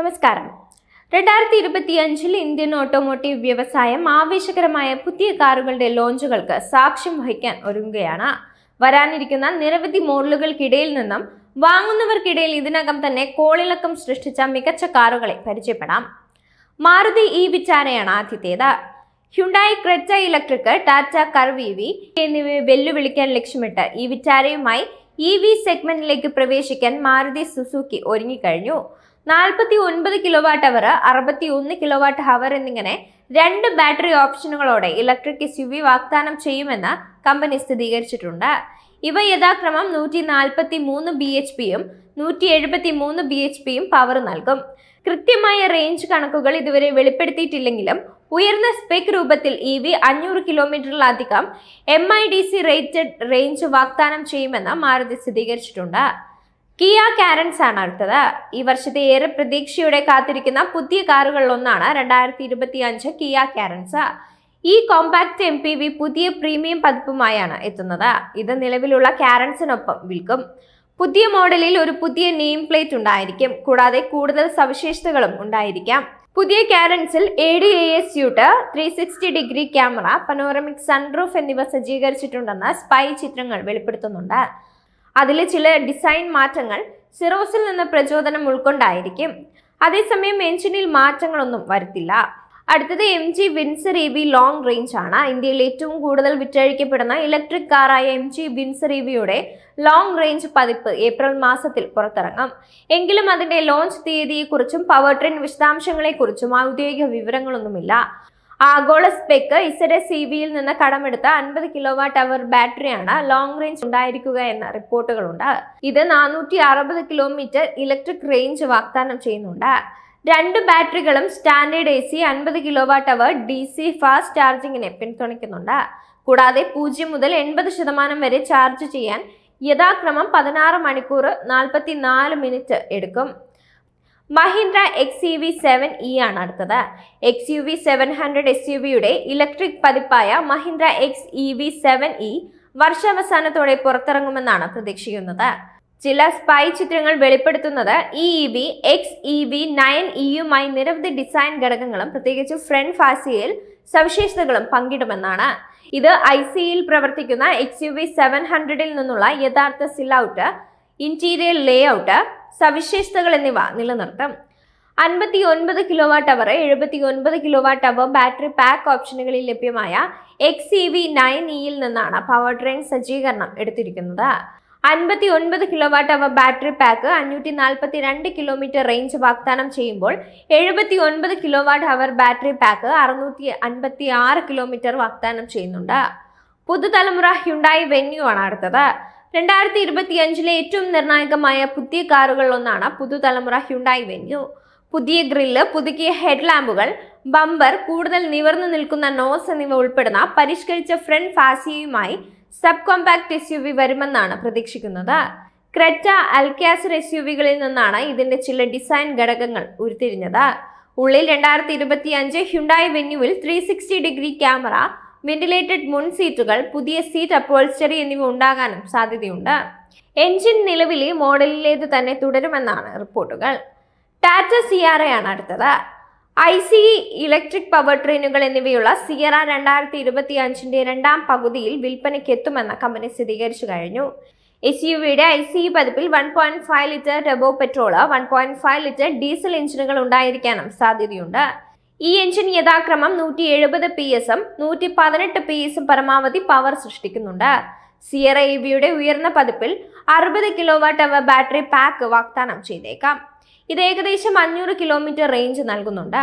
നമസ്കാരം. രണ്ടായിരത്തി ഇരുപത്തി അഞ്ചിൽ ഇന്ത്യൻ ഓട്ടോമോട്ടീവ് വ്യവസായം ആവേശകരമായ പുതിയ കാറുകളുടെ ലോഞ്ചുകൾക്ക് സാക്ഷ്യം വഹിക്കാൻ ഒരുങ്ങുകയാണ്. വരാനിരിക്കുന്ന നിരവധി മോഡലുകൾക്കിടയിൽ നിന്നും വാങ്ങുന്നവർക്കിടയിൽ ഇതിനകം തന്നെ കോളിളക്കം സൃഷ്ടിച്ച മികച്ച കാറുകളെ പരിചയപ്പെടാം. മാരുതി ഈ വിചാരയാണ് ആദ്യത്തേത്. Hyundai Creta electric Tata Curvv E V എന്നിവയെ വെല്ലുവിളിക്കാൻ ലക്ഷ്യമിട്ട് ഈ വിചാരയുമായി ഇ വി സെഗ്മെന്റിലേക്ക് പ്രവേശിക്കാൻ മാരുതി സുസുക്കി ഒരുങ്ങിക്കഴിഞ്ഞു. നാൽപ്പത്തി ഒൻപത് കിലോ വാട്ട് അവർ അറുപത്തി ഒന്ന് കിലോ വാട്ട് ഹവർ എന്നിങ്ങനെ രണ്ട് ബാറ്ററി ഓപ്ഷനുകളോടെ ഇലക്ട്രിക് എസ് യു വി വാഗ്ദാനം ചെയ്യുമെന്ന് കമ്പനി സ്ഥിരീകരിച്ചിട്ടുണ്ട്. ഇവ യഥാക്രമം നൂറ്റി നാൽപ്പത്തി മൂന്ന് ബി എച്ച് പിയും നൂറ്റി എഴുപത്തി മൂന്ന് ബി എച്ച് പിയും പവർ നൽകും. കൃത്യമായ റേഞ്ച് കണക്കുകൾ ഇതുവരെ വെളിപ്പെടുത്തിയിട്ടില്ലെങ്കിലും ഉയർന്ന സ്പെക് രൂപത്തിൽ ഇ വി അഞ്ഞൂറ് കിലോമീറ്ററിലധികം M I D C rated range വാഗ്ദാനം ചെയ്യുമെന്ന് മാരുതി സ്ഥിരീകരിച്ചിട്ടുണ്ട്. കിയ കാരൻസ് ആണ് അടുത്തത്. ഈ വർഷത്തെ ഏറെ പ്രതീക്ഷയോടെ കാത്തിരിക്കുന്ന പുതിയ കാറുകളിലൊന്നാണ് രണ്ടായിരത്തി ഇരുപത്തി അഞ്ച് കിയ കാരൻസ്. ഈ കോമ്പാക്ട് എം പി വി പുതിയ പ്രീമിയം പതിപ്പുമായാണ് എത്തുന്നത്. ഇത് നിലവിലുള്ള കാരൻസിനൊപ്പം വിൽക്കും. പുതിയ മോഡലിൽ ഒരു പുതിയ നെയിം പ്ലേറ്റ് ഉണ്ടായിരിക്കും. കൂടാതെ കൂടുതൽ സവിശേഷതകളും ഉണ്ടായിരിക്കാം. പുതിയ കാരൻസിൽ A D A S യൂട്ട് three sixty degree camera panoramic sunroof എന്നിവ സജ്ജീകരിച്ചിട്ടുണ്ടെന്ന് സ്പൈ ചിത്രങ്ങൾ വെളിപ്പെടുത്തുന്നുണ്ട്. അതിലെ ചില ഡിസൈൻ മാറ്റങ്ങൾ സിറോസിൽ നിന്ന് പ്രചോദനം ഉൾക്കൊണ്ടായിരിക്കും. അതേസമയം എഞ്ചിനിൽ മാറ്റങ്ങളൊന്നും വരുത്തില്ല. അടുത്തത് M G Windsor E V long range ആണ്. ഇന്ത്യയിൽ ഏറ്റവും കൂടുതൽ വിറ്റഴിക്കപ്പെടുന്ന ഇലക്ട്രിക് കാറായ എം ജി വിൻസർ ഇ വിയുടെ ലോങ് റേഞ്ച് പതിപ്പ് ഏപ്രിൽ മാസത്തിൽ പുറത്തിറങ്ങും. എങ്കിലും അതിന്റെ ലോഞ്ച് തീയതിയെക്കുറിച്ചും പവർ ട്രെയിൻ വിശദാംശങ്ങളെക്കുറിച്ചും ഔദ്യോഗിക വിവരങ്ങളൊന്നുമില്ല. ആഗോള സ്പെക്ക് ഇസര സി വിയിൽ നിന്ന് കടമെടുത്ത അൻപത് കിലോവാട്ട് അവർ ബാറ്ററിയാണ് ലോങ് റേഞ്ച് ഉണ്ടായിരിക്കുക എന്ന റിപ്പോർട്ടുകളുണ്ട്. ഇത് നാനൂറ്റി അറുപത് കിലോമീറ്റർ ഇലക്ട്രിക് റേഞ്ച് വാഗ്ദാനം ചെയ്യുന്നുണ്ട്. രണ്ട് ബാറ്ററികളും സ്റ്റാൻഡേർഡ് എ സി അൻപത് kilo watt hour D C fast ചാർജിങ്ങിനെ പിന്തുണയ്ക്കുന്നുണ്ട്. കൂടാതെ പൂജ്യം മുതൽ എൺപത് ശതമാനം വരെ ചാർജ് ചെയ്യാൻ യഥാക്രമം പതിനാറ് മണിക്കൂർ നാൽപ്പത്തി നാല് മിനിറ്റ് എടുക്കും. Mahindra X U V seven E ആണ് അടുത്തത്. X U V seven hundred S U വിയുടെ electric പതിപ്പായ Mahindra X E V seven E വർഷാവസാനത്തോടെ പുറത്തിറങ്ങുമെന്നാണ് പ്രതീക്ഷിക്കുന്നത്. ചില സ്പൈ ചിത്രങ്ങൾ വെളിപ്പെടുത്തുന്നത് E E V X E V nine ഇയുമായി നിരവധി ഡിസൈൻ ഘടകങ്ങളും പ്രത്യേകിച്ച് ഫ്രണ്ട് ഫാസിയയിൽ സവിശേഷതകളും പങ്കിടുമെന്നാണ്. ഇത് ഐ സിയിൽ പ്രവർത്തിക്കുന്ന എക്സ് യു വി സെവൻ ഹൺഡ്രഡിൽ നിന്നുള്ള യഥാർത്ഥ സിലൗട്ട് ഇന്റീരിയർ ലേഔട്ട് സവിശേഷതകൾ എന്നിവ നിലനിർത്തും. അൻപത്തി ഒൻപത് കിലോ വാട്ട് അവർ എഴുപത്തി ഒൻപത് kilo watt hour battery pack ഓപ്ഷനുകളിൽ ലഭ്യമായ എക്സ് ഇ വി നയൻ ഇയിൽ നിന്നാണ് പവർ ട്രെയിൻ സജ്ജീകരണം എടുത്തിരിക്കുന്നത്. അൻപത്തി ഒൻപത് kilo watt hour battery pack അഞ്ഞൂറ്റി നാൽപ്പത്തി രണ്ട് കിലോമീറ്റർ റേഞ്ച് വാഗ്ദാനം ചെയ്യുമ്പോൾ എഴുപത്തി ഒൻപത് kilo watt hour battery pack അറുന്നൂറ്റി അൻപത്തി ആറ് കിലോമീറ്റർ വാഗ്ദാനം ചെയ്യുന്നുണ്ട്. പുതുതലമുറ ഹ്യുണ്ടായി വെന്യൂ ആണ് അടുത്തത്. രണ്ടായിരത്തി ഇരുപത്തി അഞ്ചിലെ ഏറ്റവും നിർണായകമായ പുതിയ കാറുകളിലൊന്നാണ് പുതുതലമുറ ഹ്യുണ്ടായി വെന്യൂ. പുതിയ ഗ്രില്ല് പുതുക്കിയ ഹെഡ് ലാമ്പുകൾ ബമ്പർ കൂടുതൽ നിവർന്നു നിൽക്കുന്ന നോസ് എന്നിവ ഉൾപ്പെടുന്ന പരിഷ്കരിച്ച front ഫാസിയയുമായി sub compact S U V വരുമെന്നാണ് പ്രതീക്ഷിക്കുന്നത്. ക്രെറ്റ അൽക്യാസർ എസ് യു വികളിൽ നിന്നാണ് ഇതിന്റെ ചില ഡിസൈൻ ഘടകങ്ങൾ ഉരുത്തിരിഞ്ഞത്. ഉള്ളിൽ രണ്ടായിരത്തി ഇരുപത്തി അഞ്ച് Hyundai വെന്യൂവിൽ three sixty degree camera ventilated മുൻ സീറ്റുകൾ പുതിയ സീറ്റ് അപ്പോൾസ്റ്ററി എന്നിവ ഉണ്ടാകാനും സാധ്യതയുണ്ട്. എൻജിൻ നിലവിലെ മോഡലിലേത് തന്നെ തുടരുമെന്നാണ് റിപ്പോർട്ടുകൾ. ടാറ്റ സിയാറയാണ് അടുത്തത്. ഐ സി ഇലക്ട്രിക് പവർ ട്രെയിനുകൾ എന്നിവയുള്ള സിയറ രണ്ടായിരത്തി ഇരുപത്തി അഞ്ചിന്റെ രണ്ടാം പകുതിയിൽ വിൽപ്പനയ്ക്ക് എത്തുമെന്ന് കമ്പനി സ്ഥിരീകരിച്ചു കഴിഞ്ഞു. എസ് യു വിയുടെ ഐ സി പതിപ്പിൽ one point five litre turbo petrol one point five litre diesel എഞ്ചിനുകൾ ഉണ്ടായിരിക്കാനും സാധ്യതയുണ്ട്. ഈ എഞ്ചിൻ യഥാക്രമം നൂറ്റി എഴുപത് പി എസും നൂറ്റി പതിനെട്ട് പി എസും പരമാവധി പവർ സൃഷ്ടിക്കുന്നുണ്ട്. സിയറ ഇ വിയുടെ ഉയർന്ന പതിപ്പിൽ അറുപത് kilo watt hour battery pack വാഗ്ദാനം ചെയ്തേക്കാം. ഇത് ഏകദേശം അഞ്ഞൂറ് കിലോമീറ്റർ റേഞ്ച് നൽകുന്നുണ്ട്.